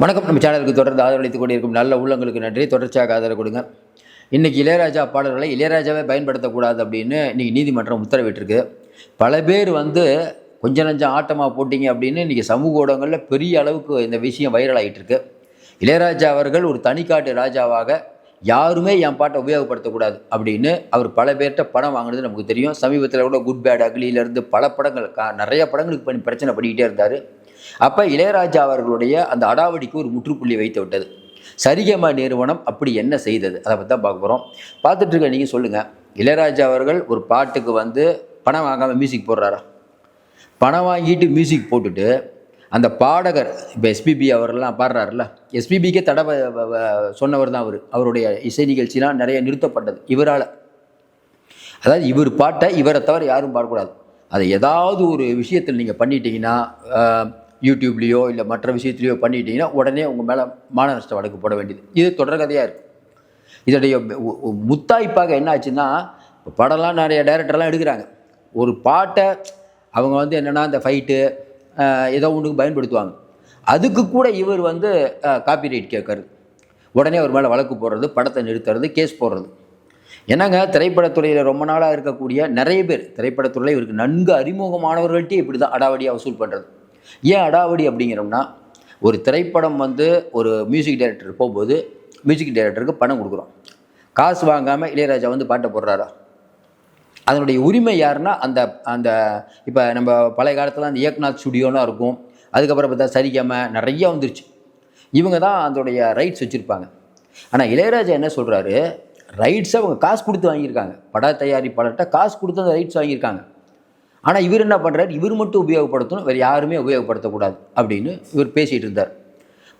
வணக்கம். நம்ம சேனலுக்கு தொடர்ந்து ஆதரவளித்துக் கொண்டிருக்கும் நல்ல உள்ளங்களுக்கு நன்றி. தொடர்ச்சியாக ஆதரவு கொடுங்க. இன்றைக்கி இளையராஜா பாடல்களை இளையராஜாவே பயன்படுத்தக்கூடாது அப்படின்னு இன்றைக்கி நீதிமன்றம் உத்தரவிட்டிருக்கு. பல பேர் வந்து கொஞ்சம் நஞ்சம் ஆட்டமாக போட்டிங்க அப்படின்னு இன்றைக்கி சமூக ஊடகங்களில் பெரிய அளவுக்கு இந்த விஷயம் வைரல் இளையராஜா அவர்கள் ஒரு தனிக்காட்டு ராஜாவாக யாருமே என் பாட்டை உபயோகப்படுத்தக்கூடாது அப்படின்னு அவர் பல பேர்கிட்ட பணம் வாங்கினது நமக்கு தெரியும். சமீபத்தில் கூட குட் பேட் அக்லியிலேருந்து பல படங்கள் கா- நிறைய படங்களுக்கு பண்ணி பிரச்சனை பண்ணிக்கிட்டே இருந்தார். அப்போ இளையராஜா அவர்களுடைய அந்த அடாவடிக்கு ஒரு முற்றுப்புள்ளி வைத்து விட்டது. சரிகமா நிறுவனம் அப்படி என்ன செய்தது? அதை பற்றி தான் பார்க்க போகிறோம் பார்த்துட்ருக்க நீங்கள் சொல்லுங்கள் இளையராஜா அவர்கள் ஒரு பாட்டுக்கு வந்து பணம் வாங்காமல் மியூசிக் போடுறாரா? பணம் வாங்கிட்டு மியூசிக் போட்டுட்டு அந்த பாடகர் இப்போ எஸ்பிபி அவரெல்லாம் பாடுறாருல்ல. எஸ்பிபிக்கே தடை வ- சொன்னவர் தான் அவர். அவருடைய இசை நிகழ்ச்சிலாம் நிறைய நிறுத்தப்பட்டது இவரால். அதாவது இவர் பாட்டை இவரை தவிர யாரும் பாடக்கூடாது. அதை ஏதாவது ஒரு விஷயத்தில் நீங்கள் பண்ணிட்டீங்கன்னா யூடியூப்லேயோ இல்லை மற்ற விஷயத்துலையோ பண்ணிட்டீங்கன்னா உடனே உங்கள் மேலே மான நஷ்ட வழக்கு போட வேண்டியது. இது தொடர்கதையாக இருக்குது இதோடைய முத்தாய்ப்பாக என்ன ஆச்சுன்னா இப்போ படம்லாம் நிறைய டைரக்டர்லாம் எடுக்கிறாங்க. ஒரு பாட்டை அவங்க வந்து என்னென்னா இந்த ஃபைட்டு ஏதோ ஒன்றுக்கு பயன்படுத்துவாங்க. அதுக்கு கூட இவர் வந்து காப்பிரைட் கேட்கறது. உடனே அவர் மேலே வழக்கு போடுறது படத்தை நிறுத்துறது கேஸ் போடுறது. என்னங்க திரைப்படத்துறையில் ரொம்ப நாளாக இருக்கக்கூடிய நிறைய பேர் திரைப்படத்துறையில் இவருக்கு நன்கு அறிமுகமானவர்கள்ட்டே இப்படி தான் அடாவடியாக வசூல் பண்ணுறது ஏன் அடாவடி அப்படிங்கிறோம்னா ஒரு திரைப்படம் வந்து ஒரு மியூசிக் டைரக்டர் போகும்போது மியூசிக் டைரக்டருக்கு பணம் கொடுக்குறோம். காசு வாங்காமல் இளையராஜா வந்து பாட்டை போடுறாரா? அதனுடைய உரிமை யாருன்னா அந்த அந்த இப்போ நம்ம பழைய காலத்தில் அந்த ஏக்நாத் ஸ்டுடியோலாம் இருக்கும். அதுக்கப்புறம் பார்த்தா சரிக்காமல் நிறைய வந்துருச்சு. இவங்க தான் அதோடைய ரைட்ஸ் வச்சுருப்பாங்க. ஆனால் இளையராஜா என்ன சொல்கிறாரு ரைட்ஸை அவங்க காசு கொடுத்து வாங்கியிருக்காங்க. பட தயாரிப்பாளர்கிட்ட காசு கொடுத்து அந்த ரைட்ஸ் வாங்கியிருக்காங்க. ஆனால் இவர் என்ன பண்ணுறாரு இவர் மட்டும் உபயோகப்படுத்தணும் வேறு யாருமே உபயோகப்படுத்தக்கூடாது அப்படின்னு இவர் பேசிகிட்டு இருந்தார்.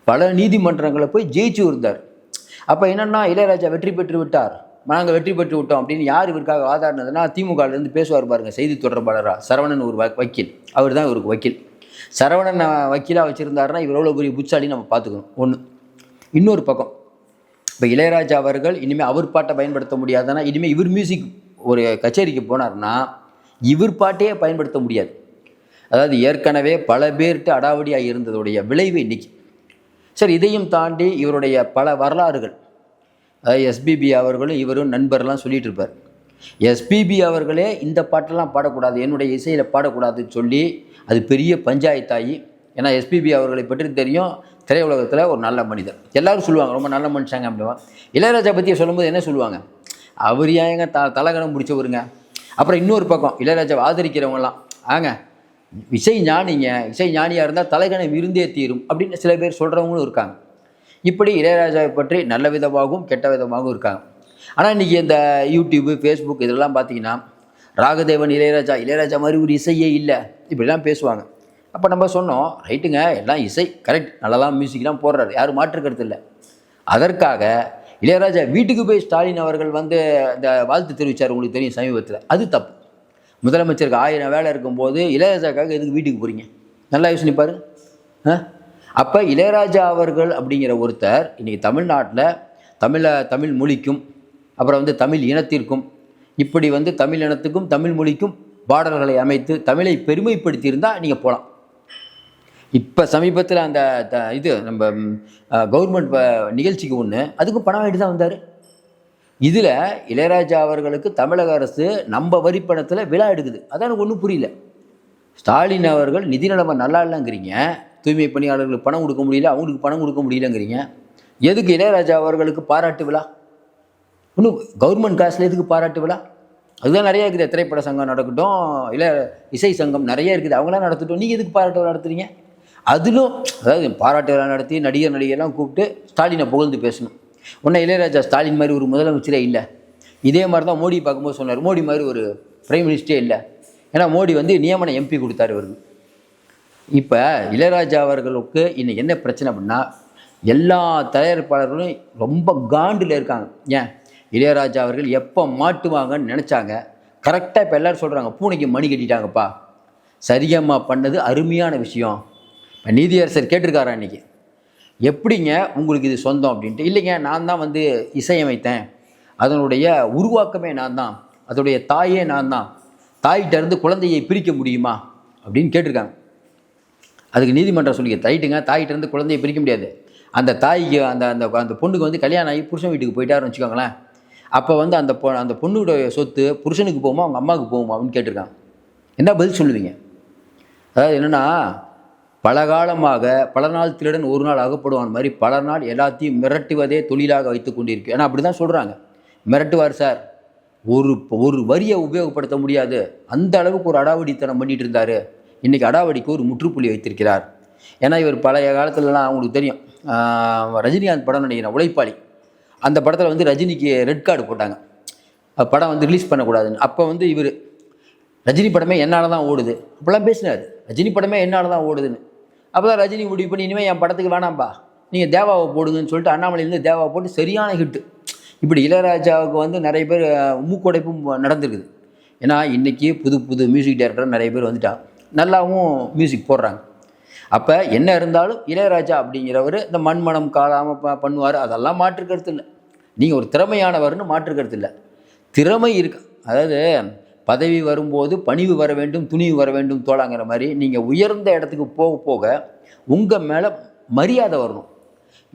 பல நீதிமன்றங்களை போய் ஜெயிச்சு இருந்தார். அப்போ என்னென்னா இளையராஜா வெற்றி பெற்று விட்டார். நாங்கள் வெற்றி பெற்று விட்டோம் அப்படின்னு யார் இவருக்காக ஆதாடினதுன்னா திமுகலேருந்து பேசுவார் பாருங்கள் செய்தி தொடர்பாளராக சரவணன் ஒரு வக்கீல். அவர் தான் இவருக்கு வக்கீல். சரவணன் வக்கீலாக வச்சுருந்தாருன்னா இவர் எவ்வளோ பெரிய புட்சாலின்னு நம்ம பார்த்துக்கணும். ஒன்று இன்னொரு பக்கம். இப்போ இளையராஜா அவர்கள் இனிமேல் அவர் பாட்டை பயன்படுத்த முடியாதுன்னா இனிமேல் இவர் மியூசிக் ஒரு கச்சேரிக்கு போனார்னா இவர் பாட்டையே பயன்படுத்த முடியாது. அதாவது ஏற்கனவே பல பேர்கிட்ட அடாவடியாக இருந்ததுடைய விளைவு இன்னைக்கு. சரி இதையும் தாண்டி இவருடைய பல வரலாறுகள். அதாவது எஸ்பிபி அவர்களும் இவரும் நண்பர்லாம் சொல்லிட்டு இருப்பார் எஸ்பிபி அவர்களே இந்த பாட்டெல்லாம் பாடக்கூடாது என்னுடைய இசையில் பாடக்கூடாதுன்னு சொல்லி அது பெரிய பஞ்சாயத்தாகி ஏன்னா எஸ்பிபி அவர்களை பற்றி தெரியும் திரையுலகத்தில் ஒரு நல்ல மனிதர். எல்லாரும் சொல்லுவாங்க ரொம்ப நல்ல மனுஷங்க அப்படின்னா இளையராஜா பற்றி சொல்லும்போது என்ன சொல்லுவாங்க? அவர் ஏங்க த தலகணம் பிடிச்சவருங்க அப்புறம் இன்னொரு பக்கம் இளையராஜாவை ஆதரிக்கிறவங்கலாம் ஆங்க இசை ஞானிங்க இசை ஞானியாக இருந்தால் தலைகணை விருந்தே தீரும் அப்படின்னு சில பேர் சொல்கிறவங்களும் இருக்காங்க. இப்படி இளையராஜாவை பற்றி நல்ல விதமாகவும் கெட்ட விதமாகவும் இருக்காங்க. ஆனால் இன்றைக்கி இந்த யூடியூப்பு ஃபேஸ்புக் இதெல்லாம் பார்த்தீங்கன்னா ராகதேவன் இளையராஜா இளையராஜா மாதிரி ஒரு இசையே இல்லை இப்படிலாம் பேசுவாங்க. அப்போ நம்ம சொன்னோம் ரைட்டுங்க எல்லாம் இசை கரெக்ட் நல்லதான் மியூசிக்லாம் போடுறாரு யாரும் மாற்று கருத்து இல்லை. அதற்காக இளையராஜா வீட்டுக்கு போய் ஸ்டாலின் அவர்கள் வந்து இந்த வாழ்த்து தெரிவித்தார் உங்களுக்கு தெரியும் சமீபத்தில். அது தப்பு. முதலமைச்சருக்கு ஆயிரம் வேலை இருக்கும்போது இளையராஜாக்காக எதுக்கு வீட்டுக்கு போகிறீங்க நல்லா யோசனை பாரு ஆ? அப்போ இளையராஜா அவர்கள் அப்படிங்கிற ஒருத்தர் இன்றைக்கி தமிழ்நாட்டில் தமிழை தமிழ் மொழிக்கும் அப்புறம் வந்து தமிழ் இனத்திற்கும் இப்படி வந்து தமிழ் இனத்துக்கும் தமிழ் மொழிக்கும் பாடல்களை அமைத்து தமிழை பெருமைப்படுத்தியிருந்தால் நீங்கள் போகலாம் இப்போ சமீபத்தில் அந்த த- இது நம்ம கவர்மெண்ட் நிகழ்ச்சிக்கு ஒன்று அதுக்கும் பணம் வாங்கிட்டு தான் வந்தார். இதில் இளையராஜா அவர்களுக்கு தமிழக அரசு நம்ம வரி பணத்தில் விழா எடுக்குது. அதான் எனக்கு ஒன்றும் புரியல. ஸ்டாலின் அவர்கள் நிதி நிலைமை நல்லா இல்லைங்கிறீங்க. தூய்மை பணியாளர்களுக்கு பணம் கொடுக்க முடியல அவங்களுக்கு பணம் கொடுக்க முடியலங்கிறீங்க. எதுக்கு இளையராஜா அவர்களுக்கு பாராட்டு விழா? இன்னும் கவர்மெண்ட் காசில் எதுக்கு பாராட்டு விழா? அதுதான் நிறைய இருக்குது. திரைப்பட சங்கம் நடக்கட்டும் இல்லை இசை சங்கம் நிறைய இருக்குது. அவங்களாம் நடத்தட்டும். நீங்கள் எதுக்கு பாராட்டு விழா நடத்துறீங்க? அதிலும் அதாவது பாராட்டு விழா நடத்தி நடிகர் நடிகர்லாம் கூப்பிட்டு ஸ்டாலினை புகழ்ந்து பேசணும். உன்னை இளையராஜா ஸ்டாலின் மாதிரி ஒரு முதலமைச்சரே இல்லை. இதே மாதிரி தான் மோடி பார்க்கும்போது சொன்னார். மோடி மாதிரி ஒரு பிரைம் மினிஸ்டரே இல்லை. ஏன்னா மோடி வந்து நியமன எம்பி கொடுத்தாரு அவருக்கு இப்போ இளையராஜா அவர்களுக்கு இன்னைக்கு என்ன பிரச்சனை அப்படின்னா எல்லா தயாரிப்பாளர்களும் ரொம்ப காண்டில் இருக்காங்க. ஏன்? இளையராஜா அவர்கள் எப்போ மாட்டுவாங்கன்னு நினச்சாங்க. கரெக்டாக இப்போ எல்லோரும் சொல்கிறாங்க பூனைக்கு மணி கட்டிட்டாங்கப்பா. சரியம்மா பண்ணது அருமையான விஷயம். இப்போ நீதியரசர் கேட்டிருக்காரா இன்றைக்கி எப்படிங்க உங்களுக்கு இது சொந்தம் அப்படின்ட்டு? இல்லைங்க நான் தான் வந்து இசையமைத்தேன். அதனுடைய உருவாக்கமே நான் தான். அதோடைய தாயே நான் தான். தாயிட்ட குழந்தையை பிரிக்க முடியுமா அப்படின்னு கேட்டிருக்காங்க. அதுக்கு நீதிமன்றம் சொல்லி ரைட்டுங்க தாயிட்ட இருந்து குழந்தையை பிரிக்க முடியாது. அந்த தாய்க்கு அந்த அந்த அந்த பொண்ணுக்கு வந்து கல்யாணம் ஆகி புருஷன் வீட்டுக்கு போயிட்டாருன்னு வச்சுக்கோங்களேன். அப்போ வந்து அந்த பொ அந்த பொண்ணுடைய சொத்து புருஷனுக்கு போகுமா அவங்க அம்மாவுக்கு போகுமா அப்படின்னு கேட்டிருக்காங்க. என்ன பதில் சொல்லுவீங்க? அதாவது என்னென்னா பல காலமாக பல நாள் திருடன் ஒரு நாள் அகப்படுவான் மாதிரி பல நாள் எல்லாத்தையும் மிரட்டுவதே தொழிலாக வைத்து கொண்டிருக்கு. ஏன்னா அப்படி தான் சொல்கிறாங்க மிரட்டுவார் சார். ஒரு ஒரு வரியை உபயோகப்படுத்த முடியாது. அந்த அளவுக்கு ஒரு அடாவடித்தனம் பண்ணிட்டு இருந்தார். இன்றைக்கி அடாவடிக்கு ஒரு முற்றுப்புள்ளி வைத்திருக்கிறார். ஏன்னா இவர் பழைய காலத்துலலாம் அவங்களுக்கு தெரியும். ரஜினிகாந்த் படம் நினைக்கிறேன் உழைப்பாளி. அந்த படத்தில் வந்து ரஜினிக்கு ரெட் கார்டு போட்டாங்க. படம் வந்து ரிலீஸ் பண்ணக்கூடாதுன்னு. அப்போ வந்து இவர் ரஜினி படமே என்னால் தான் ஓடுது. அப்போல்லாம் பேசினார். ரஜினி படமே என்னால் தான் ஓடுதுன்னு. அப்போ தான் ரஜினி முடிவு பண்ணி இனிமேல் என் படத்துக்கு வேணாம்ப்பா நீங்கள் தேவாவை போடுங்கன்னு சொல்லிட்டு அண்ணாமலையிலேருந்து தேவாவை போட்டு சரியான ஹிட்டு இப்படி இளையராஜாவுக்கு வந்து நிறைய பேர் அஹ், மூக்குடைப்பும் நடந்திருக்குது. ஏன்னா இன்றைக்கி புது புது மியூசிக் டைரக்டர் நிறைய பேர் வந்துட்டாங்க நல்லாவும் மியூசிக் போடுறாங்க. அப்போ என்ன இருந்தாலும் இளையராஜா அப்படிங்கிறவர் இந்த மண்மனம் காலாமல் ப பண்ணுவார். அதெல்லாம் மாற்று கருத்து இல்லை. நீங்கள் ஒரு திறமையானவர்னு மாற்று இல்லை. திறமை இருக்கு? அதாவது பதவி வரும்போது பணிவு வர வேண்டும் துணிவு வர வேண்டும் தோளாங்கிற மாதிரி நீங்கள் உயர்ந்த இடத்துக்கு போக போக உங்கள் மேலே மரியாதை வரணும்.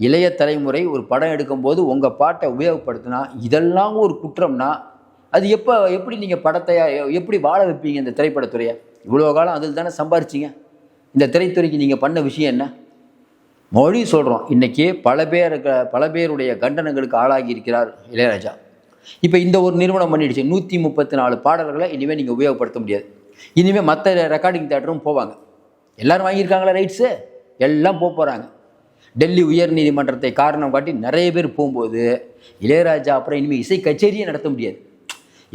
இளைய தலைமுறை ஒரு படம் எடுக்கும்போது உங்கள் பாட்டை உபயோகப்படுத்தினா இதெல்லாம் ஒரு குற்றம்னா அது எப்போ எப்படி நீங்கள் படத்தை எப்படி வாழ வைப்பீங்க இந்த திரைப்படத்துறையை? இவ்வளோ காலம் அதில் தானே சம்பாரிச்சிங்க. இந்த திரைத்துறைக்கு நீங்கள் பண்ண விஷயம் என்ன? மொழி சொல்கிறோம் இன்றைக்கி பல பேருக்கு பல பேருடைய கண்டனங்களுக்கு ஆளாகி இருக்கிறார் இளையராஜா. இப்போ இந்த ஒரு நிறுவனம் பண்ணிடுச்சு. நூற்றி முப்பத்தி நாலு பாடல்களை இனிமேல் நீங்கள் உபயோகப்படுத்த முடியாது. இனிமேல் மற்ற ரெக்கார்டிங் தேட்டரும் போவாங்க. எல்லாரும் வாங்கியிருக்காங்களா ரைட்ஸு எல்லாம் போக போகிறாங்க டெல்லி உயர் நீதிமன்றத்தை காரணம் காட்டி நிறைய பேர் போகும்போது இளையராஜா அப்புறம் இனிமேல் இசை கச்சேரியே நடத்த முடியாது.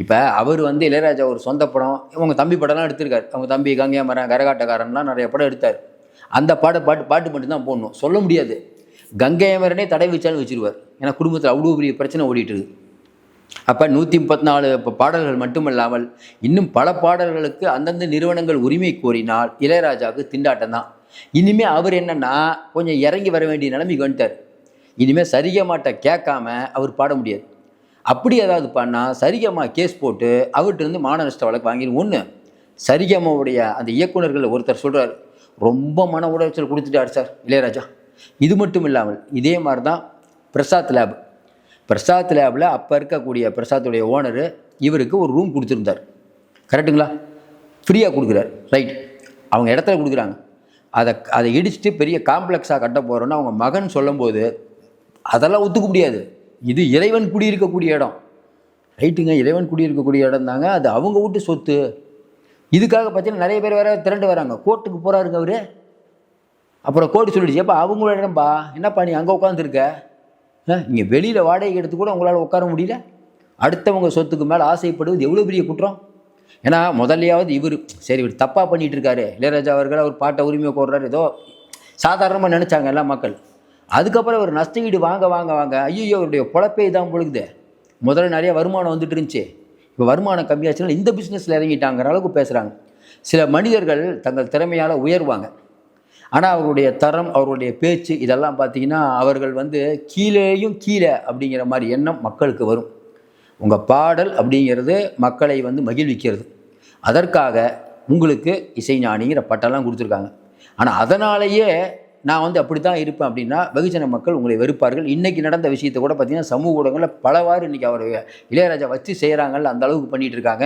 இப்போ அவர் வந்து இளையராஜா ஒரு சொந்த படம் அவங்க தம்பி படம்லாம் எடுத்திருக்காரு. அவங்க தம்பி கங்கையா மரம் கரகாட்டக்காரன்லாம் நிறைய படம் எடுத்தார். அந்த பாட பாட்டு பாட்டு மட்டும்தான் போடணும். சொல்ல முடியாது. கங்கை அமரனே தடை வச்சாலும் வச்சிருவார். ஏன்னா குடும்பத்தில் அவ்வளோ பெரிய பிரச்சனை ஓடிட்டு இருக்குது அப்போ நூற்றி முப்பத்தி நாலு இப்போ பாடல்கள் மட்டுமல்லாமல் இன்னும் பல பாடல்களுக்கு அந்தந்த நிறுவனங்கள் உரிமை கோரினால் இளையராஜாவுக்கு திண்டாட்டம் தான். இனிமேல் அவர் என்னென்னா கொஞ்சம் இறங்கி வர வேண்டிய நிலைமைக்கு வந்துட்டார். இனிமேல் சரிகமாட்ட கேட்காம அவர் பாட முடியாது. அப்படி ஏதாவது பண்ணால் சரிகமா கேஸ் போட்டு அவர்கிட்ட இருந்து மான நஷ்ட வழக்கு வாங்கிடு ஒன்று சரிகமாவுடைய அந்த இயக்குனர்கள் ஒருத்தர் சொல்கிறார் ரொம்ப மன உளைச்சல் கொடுத்துட்டார் சார் இளையராஜா. இது மட்டும் இல்லாமல் இதே மாதிரி தான் பிரசாத் லேப் பிரசாத் லேபில் அப்போ இருக்கக்கூடிய பிரசாத்துடைய ஓனரு இவருக்கு ஒரு ரூம் கொடுத்துருந்தார். கரெக்டுங்களா ஃப்ரீயாக கொடுக்குறாரு. ரைட் அவங்க இடத்துல கொடுக்குறாங்க. அதை அதை இடிச்சுட்டு பெரிய காம்ப்ளெக்ஸாக கட்ட போகிறோன்னு அவங்க மகன் சொல்லும்போது அதெல்லாம் ஒத்துக்க முடியாது. இது இறைவன் குடியிருக்கக்கூடிய இடம். ரைட்டுங்க இறைவன் குடியிருக்கக்கூடிய இடம் தாங்க. அது அவங்க வீட்டு சொத்து. இதுக்காக பார்த்தீங்கன்னா நிறைய பேர் வேற திரண்டு வராங்க. கோர்ட்டுக்கு போகிறாருங்க அவர். அப்புறம் கோர்ட்டு சொல்லிடுச்சு. அப்போ அவங்களோட இடம்பா. என்னப்பா நீ அங்கே உட்காந்துருக்க இங்கே வெளியில் வாடகை எடுத்து கூட உங்களால் உட்கார முடியல. அடுத்தவங்க சொத்துக்கு மேலே ஆசைப்படுவது எவ்வளோ பெரிய குற்றம்? ஏன்னா முதல்லையாவது இவர் சரி இவர் தப்பாக பண்ணிகிட்டு இருக்காரு இளையராஜா அவர்கள் அவர் பாட்டை உரிமை கோடுறாரு ஏதோ சாதாரணமாக நினச்சாங்க எல்லா மக்கள். அதுக்கப்புறம் ஒரு நஷ்ட வாங்க வாங்க வாங்க ஐயோ இவருடைய பொழப்பே தான் பொழுது முதல்ல நிறைய வருமானம் வந்துட்டு இருந்துச்சு. இப்போ வருமானம் கம்மியாச்சுன்னா இந்த பிஸ்னஸில் இறங்கிட்டாங்கிற அளவுக்கு பேசுகிறாங்க சில மனிதர்கள் தங்கள் திறமையால் உயர்வாங்க. ஆனால் அவருடைய தரம் அவருடைய பேச்சு இதெல்லாம் பார்த்தீங்கன்னா அவர்கள் வந்து கீழேயும் கீழே அப்படிங்கிற மாதிரி எண்ணம் மக்களுக்கு வரும். உங்கள் பாடல் அப்படிங்கிறது மக்களை வந்து மகிழ்விக்கிறது. அதற்காக உங்களுக்கு இசைஞானிங்கிற பட்டெல்லாம் கொடுத்துருக்காங்க. ஆனால் அதனாலேயே நான் வந்து அப்படி தான் இருப்பேன் அப்படின்னா வெகுஜன மக்கள் உங்களை வெறுப்பார்கள். இன்றைக்கி நடந்த விஷயத்தை கூட பார்த்தீங்கன்னா சமூக ஊடகங்களில் பலவாறு இன்றைக்கி அவர் இளையராஜா வச்சு செய்கிறாங்கல்ல அந்த அளவுக்கு பண்ணிகிட்டு இருக்காங்க.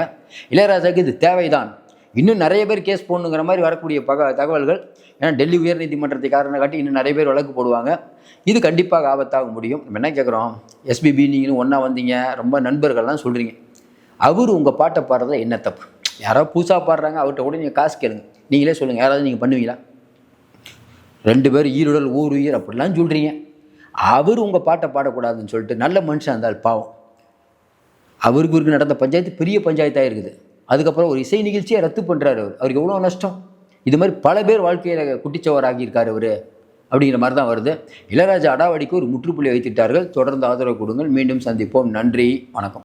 இளையராஜாவுக்கு இது தேவைதான். இன்னும் நிறைய பேர் கேஸ் போடணுங்கிற மாதிரி வரக்கூடிய பக தகவல்கள். ஏன்னா டெல்லி உயர்நீதிமன்றத்தை காரணம் காட்டி இன்னும் நிறைய பேர் வழக்கு போடுவாங்க. இது கண்டிப்பாக ஆபத்தாக முடியும். நம்ம என்ன கேட்குறோம் எஸ்பிபி நீங்களும் ஒன்றா வந்தீங்க. ரொம்ப நண்பர்கள்லாம் சொல்கிறீங்க அவர் உங்கள் பாட்டை பாடுறதுல என்ன தப்பு? யாரோ புதுசாக பாடுறாங்க. அவர்கிட்ட கூட நீங்கள் காசு கேளுங்க. நீங்களே சொல்லுங்கள் யாராவது நீங்கள் பண்ணுவீங்களா? ரெண்டு பேர் ஈருடல் ஊர் உயிர் அப்படிலாம் சொல்கிறீங்க அவர் உங்கள் பாட்டை பாடக்கூடாதுன்னு சொல்லிட்டு நல்ல மனுஷன் இருந்தால் பாவம். அவருக்கு இவருக்கு நடந்த பஞ்சாயத்து பெரிய பஞ்சாயத்தாக இருக்குது. அதுக்கப்புறம் ஒரு இசை நிகழ்ச்சியை ரத்து பண்ணுறாரு அவர். அவருக்கு எவ்வளோ நஷ்டம்? இது மாதிரி பல பேர் வாழ்க்கையில் குட்டிச்சவராகிருக்கார் அவர். அப்படிங்கிற மாதிரி தான் வருது. இளையராஜா அடாவடிக்கு ஒரு முற்றுப்புள்ளி வைத்திட்டார்கள் தொடர்ந்து ஆதரவு கொடுங்கள். மீண்டும் சந்திப்போம். நன்றி. வணக்கம்.